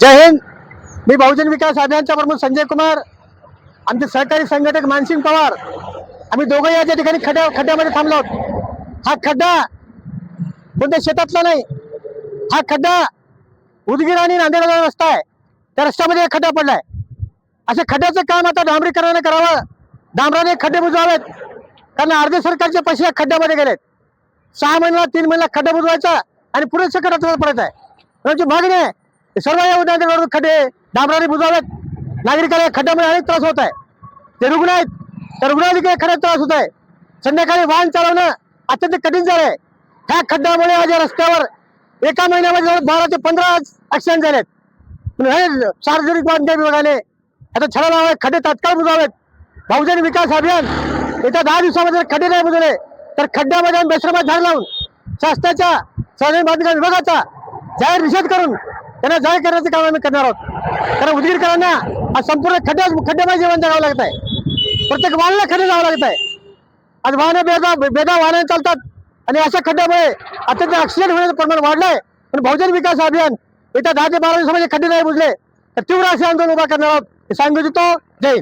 जय हिंद. मी बहुजन विकास अभियानचा प्रमुख संजय कुमार आमचे सहकारी संघटक मानसिंग पवार. आम्ही दोघं या ठिकाणी खड्या खड्ड्यामध्ये थांबलो आहोत. हा खड्डा कोणत्या शेतातला नाही. हा खड्डा उदगीर आणि नांदेडचा रस्ता आहे. त्या रस्त्यामध्ये एक खड्डा पडलाय. अशा खड्ड्याचं काम आता डांबरीकरणाने करावं. डांबराने खड्डे बुजवावेत. कारण अर्धे सरकारचे पैसे या खड्ड्यामध्ये गेलेत. सहा महिन्याला तीन महिन्याला खड्डा बुजवायचा आणि पुढे खड्डा पडत आहे. त्यांची मागणी आहे सर्व या उद्यानावर खड्डे डांबराने बुजवावेत. नागरिकांना खड्ड्यामध्ये खड्ड्यामुळे अनेक त्रास होत आहे. ते रुग्ण आहेत. त्या रुग्णाला खड्ड्यात त्रास होत आहे. संध्याकाळी वाहन चालवणं अत्यंत कठीण झालं आहे. ह्या खड्ड्यामुळे आज या रस्त्यावर एका महिन्यामध्ये बारा ते पंधरा ऍक्सिडेंट झालेत. आहेत हे सार्वजनिक बांधकाम विभागाने आता छडा लावा खड्डे तात्काळ बुजावेत बहुजन विकास अभियान येत्या दहा दिवसामध्ये जर खड्डे नाही बुजले तर खड्ड्यामध्ये आम्ही बेश्रमात झाड लावून शासनाच्या सार्वजनिक बांधकाम विभागाचा जाहीर निषेध करून त्यांना जाय करण्याचं काम आम्ही करणार आहोत. कारण उदगीरकरांना आज संपूर्ण खड्ड्या खड्ड्यामध्ये जीवन जगावं लागत आहे. प्रत्येक वाहनाला खड्डे जावं लागत आहे. आज वाहनं बेदा बेदा वाहनं चालतात. आणि अशा खड्ड्यामुळे अत्यंत ऍक्सिडेंट होण्याचं प्रमाण वाढलंय. पण बहुजन विकास अभियान येत्या दहा ते बारा दिवसामध्ये खड्डे नाही बुजले तर तीव्र असे आंदोलन उभा करणार आहोत. हे सांगू इच्छितो. जय